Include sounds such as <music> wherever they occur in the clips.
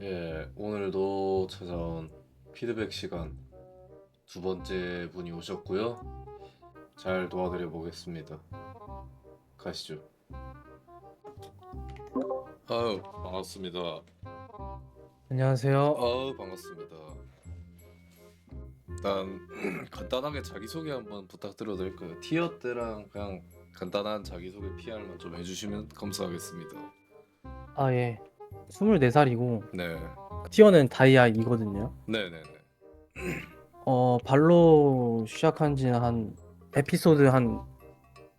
예, 오늘도 찾아온 피드백 시간 두 번째 분이 오셨고요. 잘 도와드려 보겠습니다. 가시죠. 아유, 반갑습니다. 안녕하세요. 아유, 반갑습니다. 일단 <clears throat> 간단하게 자기소개 한번 부탁드려도 될까요? 티어 때랑 그냥 간단한 자기소개 PR만 좀 해주시면 감사하겠습니다. 아, 예. 24살이고, 네, 티어는 다이아 2거든요. 네 네 네. 어, 발로 시작한 지는 한, 에피소드 한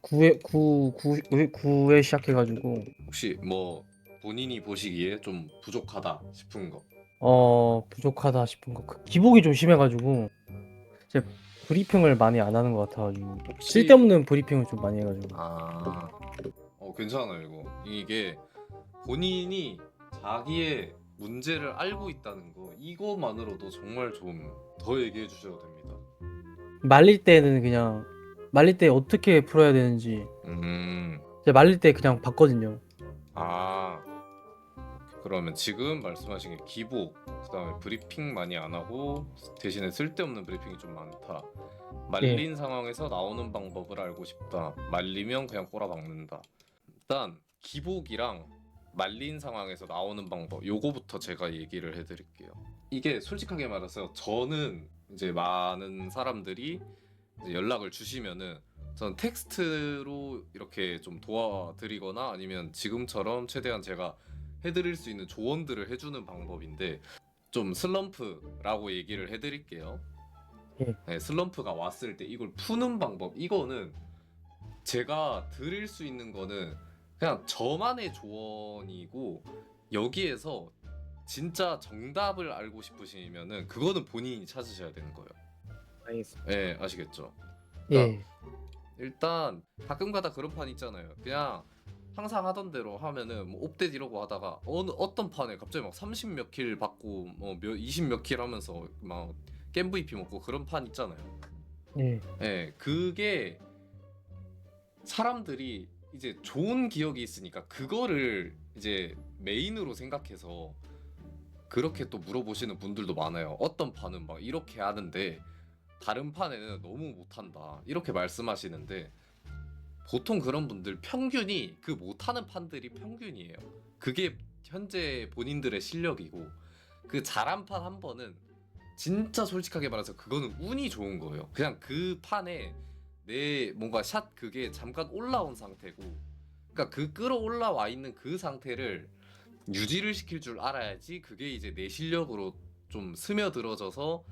9회, 9, 9, 9회 시작해 가지고, 혹시 뭐 본인이 보시기에 좀 부족하다 싶은 거. 어, 부족하다 싶은 거. 그 기복이 좀 심해 가지고, 이제 브리핑을 많이 안 하는 것 같아 가지고, 혹시 쓸데없는 브리핑을 좀 많이 해 가지고. 아, 어 괜찮아요 이거. 이게 본인이 자기의 문제를 알고 있다는 거 이거만으로도 정말 좀 더 얘기해 주셔도 됩니다. 말릴 때는 그냥, 말릴 때 어떻게 풀어야 되는지, 음, 말릴 때 그냥 봤거든요. 아 그러면 지금 말씀하신 게 기복, 그다음에 브리핑 많이 안 하고 대신에 쓸데없는 브리핑이 좀 많다. 말린 상황에서 나오는 방법을 알고 싶다. 말리면 그냥 꼬라박는다. 일단 기복이랑 말린 상황에서 나오는 방법 요거부터 제가 얘기를 해드릴게요. 이게 솔직하게 말해서 저는 이제 많은 사람들이 이제 연락을 주시면은 저는 텍스트로 이렇게 좀 도와드리거나 아니면 지금처럼 최대한 제가 해드릴 수 있는 조언들을 해주는 방법인데 좀 슬럼프라고 얘기를 해드릴게요. 예. 네, 슬럼프가 왔을 때 이걸 푸는 방법 이거는 제가 드릴 수 있는 거는 그냥 저만의 조언이고 여기에서 진짜 정답을 알고 싶으시면은 그거는 본인이 찾으셔야 되는 거예요. 알겠습니다. 네, 아시겠죠? 예. 일단 가끔 가다 그런 판 있잖아요. 그냥 항상 하던 대로 하면은 뭐 옵댓 이러고 하다가 어느 어떤 판에 갑자기 막 30 몇 킬 받고 뭐20 몇 킬 하면서 막겜 MVP 먹고 그런 판 있잖아요. 예. 예, 그게 사람들이 이제 좋은 기억이 있으니까 그거를 이제 메인으로 생각해서 그렇게 또 물어보시는 분들도 많아요. 어떤 판은 막 이렇게 하는데 다른 판에는 너무 못한다. 이렇게 말씀하시는데 보통 그런 분들 평균이 그 못하는 판들이 평균이에요. 그게 현재 본인들의 실력이고 그 잘한 판 한 번은 진짜 솔직하게 말해서 그거는 운이 좋은 거예요. 그냥 그 판에 내 뭔가 샷 그게 잠깐 올라온 상태고 그러니까 그 끌어올라와 있는 그 상태를 유지를 시킬 줄 알아야지 그게 이제 내 실력으로 좀 스며들어져서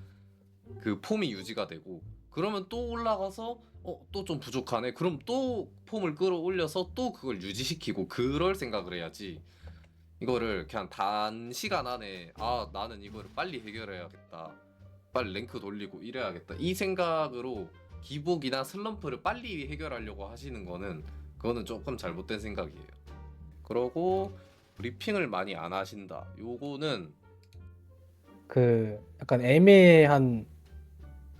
그 폼이 유지가 되고 그러면 또 올라가서 어 또 좀 부족하네. 그럼 또 폼을 끌어올려서 또 그걸 유지시키고 그럴 생각을 해야지. 이거를 그냥 단시간 안에 아 나는 이거를 빨리 해결해야겠다. 빨리 랭크 돌리고 이래야겠다. 이 생각으로 기복이나 슬럼프를 빨리 해결하려고 하시는 거는 그거는 조금 잘못된 생각이에요 그러고 브리핑을 많이 안 하신다 요거는 그, 약간 애매한,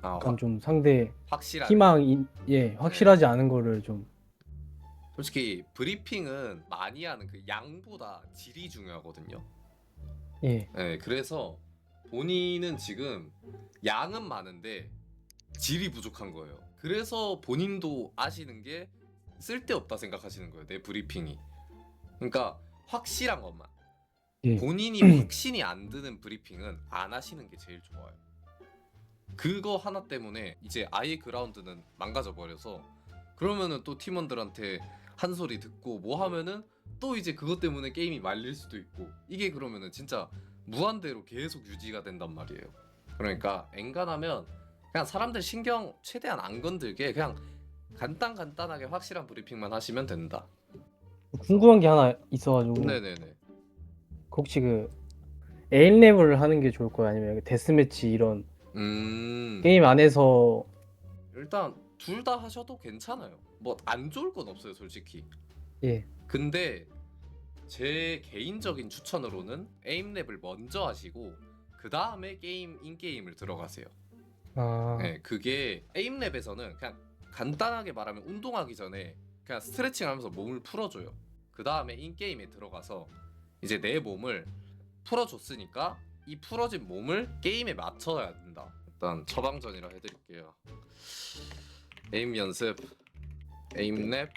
아, 약간 좀 상대 확실한 희망이, 예, 확실하지 않은 거를 좀, 솔직히 브리핑은 많이 하는 그 양보다 질이 중요하거든요. 예. 네, 그래서 본인은 지금 양은 많은데 질이 부족한 거예요. 그래서 본인도 아시는 게 쓸데없다 생각하시는 거예요. 내 브리핑이. 그러니까 확실한 것만. 예. 본인이 확신이 안 드는 브리핑은 안 하시는 게 제일 좋아요. 그거 하나 때문에 이제 아예 그라운드는 망가져 버려서 그러면은 또 팀원들한테 한 소리 듣고 뭐 하면은 또 이제 그것 때문에 게임이 말릴 수도 있고 이게 그러면은 진짜 무한대로 계속 유지가 된단 말이에요. 그러니까 엔간하면 그냥 사람들 신경 최대한 안 건들게 그냥 간단 간단하게 확실한 브리핑만 하시면 된다. 궁금한 게 하나 있어가지고, 네네네. 혹시 그, 에임랩을 하는 게 좋을 거예요? 아니면 데스매치 이런, 음. 게임 안에서, 일단 둘 다 하셔도 괜찮아요. 뭐 안 좋을 건 없어요, 솔직히. 예. 근데 제 개인적인 추천으로는 에임랩을 먼저 하시고 그 다음에 게임 인 게임을 들어가세요. 아, 네, 그게 에임랩에서는 그냥 간단하게 말하면 운동하기 전에 그냥 스트레칭하면서 몸을 풀어줘요. 그 다음에 인 게임에 들어가서 이제 내 몸을 풀어줬으니까 이 풀어진 몸을 게임에 맞춰야 된다. 일단 처방전이라 해드릴게요. 에임 연습, 에임 랩,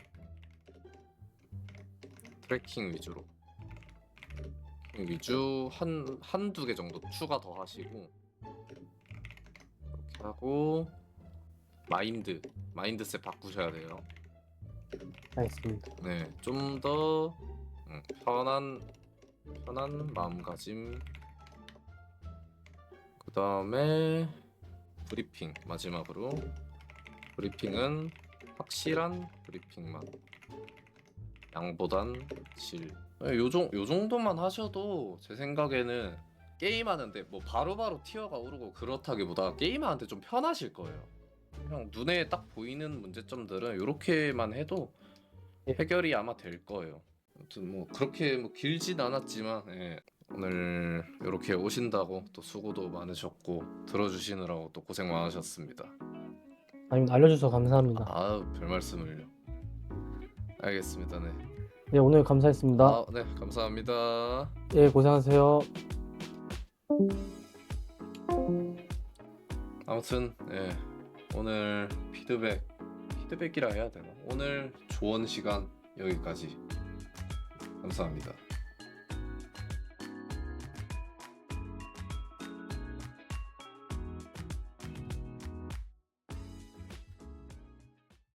트래킹 위주로 위주 한 한두 개 정도 추가 더 하시고 하고 마인드 마인드셋 바꾸셔야 돼요. 알겠습니다. 네, 좀 더 편한 편한 마음가짐. 그 다음에 브리핑 마지막으로 브리핑은 확실한 브리핑만. 양보단 질. 네, 요정 요 정도만 하셔도 제 생각에는 게임하는데 뭐 바로바로 티어가 오르고 그렇다기보다 게임하는데 좀 편하실 거예요. 그냥 눈에 딱 보이는 문제점들은 이렇게만 해도 예. 해결이 아마 될 거예요. 아무튼 뭐 그렇게 뭐 길진 않았지만 예. 오늘 이렇게 오신다고 또 수고도 많으셨고 들어주시느라고 또 고생 많으셨습니다. 아니 알려주셔서 감사합니다. 아별 말씀을요. 알겠습니다. 네. 네 오늘 감사했습니다. 아, 네 감사합니다. 예 고생하세요. 아무튼 예. 오늘 피드백 피드백이라 해야 되나? 오늘 조언 시간 여기까지 감사합니다.